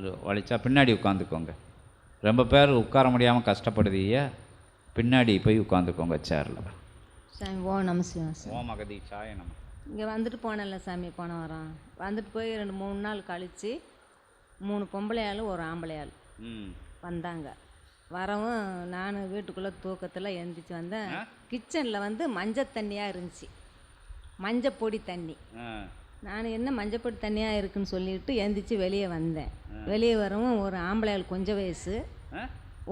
வலிச்சா பின்னாடி உட்காந்துக்கோங்க. ரொம்ப பேர் உட்கார முடியாமல் கஷ்டப்படுதீங்க. பின்னாடி போய் உட்காந்துக்கோங்க சேரில் சாமி ஓ நமசிவம் சாமி. ஓம் அகதி சாய நம்ம இங்கே வந்துட்டு போனேன்ல சாமி போன வாரம். வந்துட்டு போய் ரெண்டு மூணு நாள் கழித்து மூணு பொம்பளை ஆள் ஒரு ஆம்பளை ஆள் ம். வந்தாங்க. வரவும் நான் வீட்டுக்குள்ளே தூக்கத்தில் எந்திரிச்சு வந்தேன். கிச்சனில் வந்து மஞ்சள் தண்ணியாக இருந்துச்சு. மஞ்சள் பொடி தண்ணி நான் என்ன மஞ்சப்பொடி தண்ணியாக இருக்குன்னு சொல்லிட்டு எந்திரிச்சு வெளியே வந்தேன். வெளியே வரவும் ஒரு ஆம்பளை ஆள் கொஞ்சம் வயசு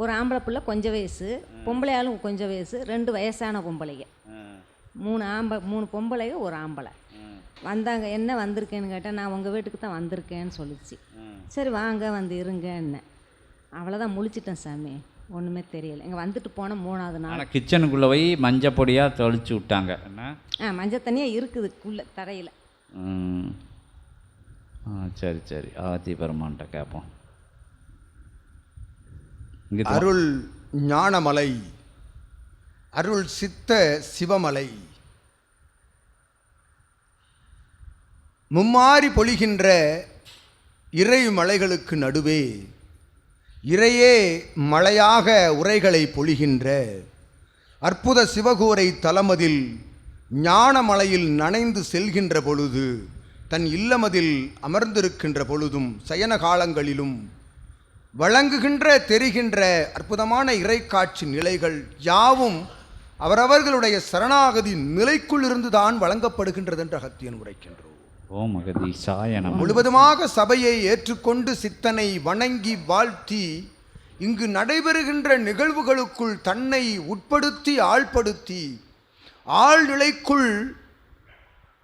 ஒரு ஆம்பளை பிள்ளை கொஞ்சம் வயசு பொம்பளை ஆளும் கொஞ்சம் வயசு ரெண்டு வயசான பொம்பளைங்க. மூணு ஆம்பளை மூணு பொம்பளைங்க ஒரு ஆம்பளை. வந்தாங்க என்ன வந்திருக்கேன்னு கேட்டேன் நான் உங்கள் வீட்டுக்கு தான் வந்திருக்கேன்னு சொல்லிச்சு. சரி வாங்க வந்து இருங்கன்னு. அவ்வளோதான் முழிச்சிட்டேன் சாமி. ஒன்றுமே தெரியல. இங்கே வந்துட்டு போன மூணாவது நாள். கிச்சனுக்குள்ளே போய் மஞ்சள் பொடியாக தெளிச்சு விட்டாங்க. ஆ மஞ்சள் தண்ணியாக இருக்குது உள்ள தரையில். ஆ சரி சரி. ஆதி பெருமான்கிட்ட கேட்போம் அருள் ஞானமலை அருள் சித்த சிவமலை. மும்மாறி பொழிகின்ற இறை மலைகளுக்கு நடுவே இறையே மலையாக உரைகளை பொழிகின்ற அற்புத சிவகூரை தலமதில் ஞானமலையில் நனைந்து செல்கின்ற பொழுது தன் இல்லமதில் அமர்ந்திருக்கின்ற பொழுதும் சயன காலங்களிலும் வழங்குகின்ற தெரிகின்ற அற்புதமான இறைக்காட்சி நிலைகள் யாவும் அவரவர்களுடைய சரணாகதி நிலைக்குள் இருந்துதான் வழங்கப்படுகின்றது என்று அகத்தியன் உரைக்கின்றோம். ஓம் அகதி சாய நம்ம முழுவதுமாக சபையை ஏற்றுக்கொண்டு சித்தனை வணங்கி வாழ்த்தி இங்கு நடைபெறுகின்ற நிகழ்வுகளுக்குள் தன்னை உட்படுத்தி ஆள்படுத்தி ஆழ்நிலைக்குள்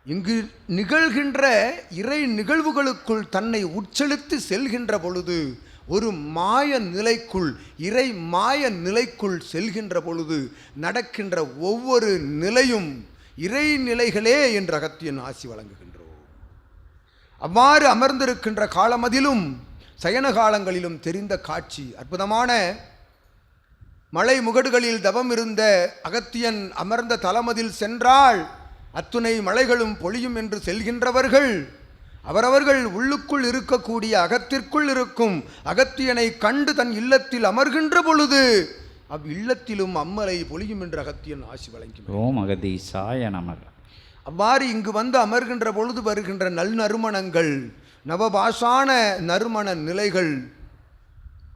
இங்கு நிகழ்கின்ற இறை நிகழ்வுகளுக்குள் தன்னை உட்செலுத்தி செல்கின்ற பொழுது ஒரு மாய நிலைக்குள் இறை மாய நிலைக்குள் செல்கின்ற பொழுது நடக்கின்ற ஒவ்வொரு நிலையும் இறை நிலைகளே என்ற அகத்தியன் ஆசி வழங்குகின்றோம். அவ்வாறு அமர்ந்திருக்கின்ற காலமதிலும் சயன காலங்களிலும் தெரிந்த காட்சி அற்புதமான மலை முகடுகளில் தவம் இருந்த அகத்தியன் அமர்ந்த தலமதில் சென்றால் அத்துணை மலைகளும் பொழியும் என்று செல்கின்றவர்கள். அவரவர்கள் உள்ளுக்குள் இருக்கக்கூடிய அகத்திற்குள் இருக்கும். அகத்தியனை கண்டு தன் இல்லத்தில் அமர்கின்ற பொழுது அவ் இல்லத்திலும் அம்மலை பொழியும் என்று அகத்தியன் ஆசி வழங்கி ஓம் அகதி சாய நமக. அவ்வாறு இங்கு வந்து அமர்கின்ற பொழுது வருகின்ற நல் நறுமணங்கள் நவபாஷான நறுமண நிலைகள்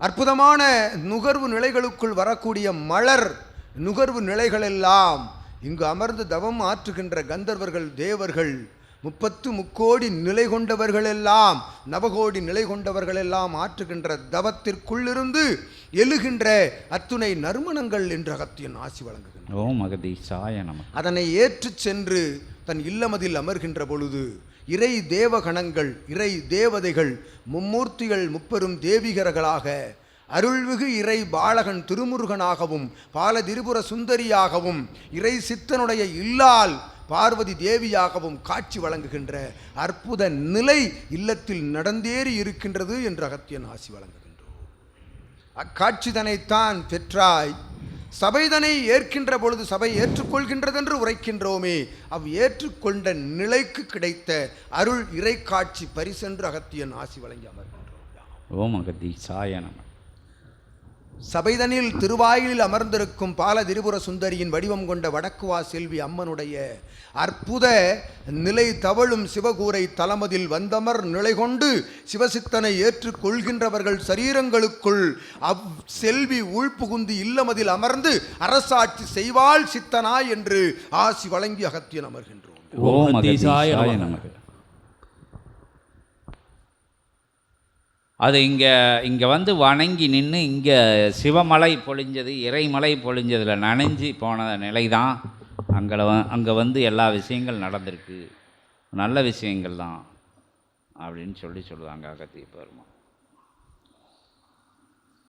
அற்புதமான நுகர்வு நிலைகளுக்குள் வரக்கூடிய மலர் நுகர்வு நிலைகளெல்லாம் இங்கு அமர்ந்து தவம் ஆற்றுகின்ற கந்தர்வர்கள் தேவர்கள் முப்பத்து முக்கோடி நிலை கொண்டவர்களெல்லாம் நவகோடி நிலை கொண்டவர்களெல்லாம் ஆற்றுகின்ற தவத்திற்குள்ளிருந்து எழுகின்ற அத்துணை நறுமணங்கள் என்று அகத்தியன் ஆசி வழங்குகின்றனர் ஓம் அகதி சாய நமக. அதனை ஏற்றுச் சென்று தன் இல்லமதில் அமர்கின்ற பொழுது இறை தேவகணங்கள் இறை தேவதைகள் மும்மூர்த்திகள் முப்பெரும் தேவிகர்களாக அருள்மிகு இறை பாலகன் திருமுருகனாகவும் பால திரிபுர சுந்தரியாகவும் இறை சித்தனுடைய இல்லால் பார்வதி தேவியாகவும் காட்சி வழங்குகின்ற அற்புத நிலை இல்லத்தில் நடந்தேறி இருக்கின்றது என்று அகத்தியன் ஆசி வழங்குகின்றோம் அக்காட்சிதனைத்தான் பெற்றாய். சபைதனை ஏற்கின்ற பொழுது சபை ஏற்றுக்கொள்கின்றதென்று உரைக்கின்றோமே அவ் ஏற்றுக்கொண்ட நிலைக்கு கிடைத்த அருள் இறைக்காட்சி பரிசென்று அகத்தியன் ஆசி வழங்கி அமர்கின்றோம். ஓம் அகத்தி சாய சபைதனில் திருவாயிலில் அமர்ந்திருக்கும் பால திரிபுர சுந்தரியின் வடிவம் கொண்ட வடக்குவா செல்வி அம்மனுடைய அற்புத நிலை தவழும் சிவகூரை தலமதில் வந்தமர் நிலை கொண்டு சிவசித்தனை ஏற்றுக்கொள்கின்றவர்கள் சரீரங்களுக்குள் அவ் செல்வி உள்புகுந்து இல்லமதில் அமர்ந்து அரசாட்சி செய்வாள் சித்தனாய் என்று ஆசி வழங்கி அகத்தியன் அமர்கின்றோம். ஓம் அது இங்கே இங்கே வந்து வணங்கி நின்று இங்கே சிவமலை பொழிஞ்சது இறைமலை பொழிஞ்சதில் நனைஞ்சு போன நிலை தான் அங்கே அங்கே வந்து எல்லா விஷயங்கள் நடந்திருக்கு. நல்ல விஷயங்கள் தான். அப்படின்னு சொல்லி சொல்லுவாங்க அகத்திய பெருமாள்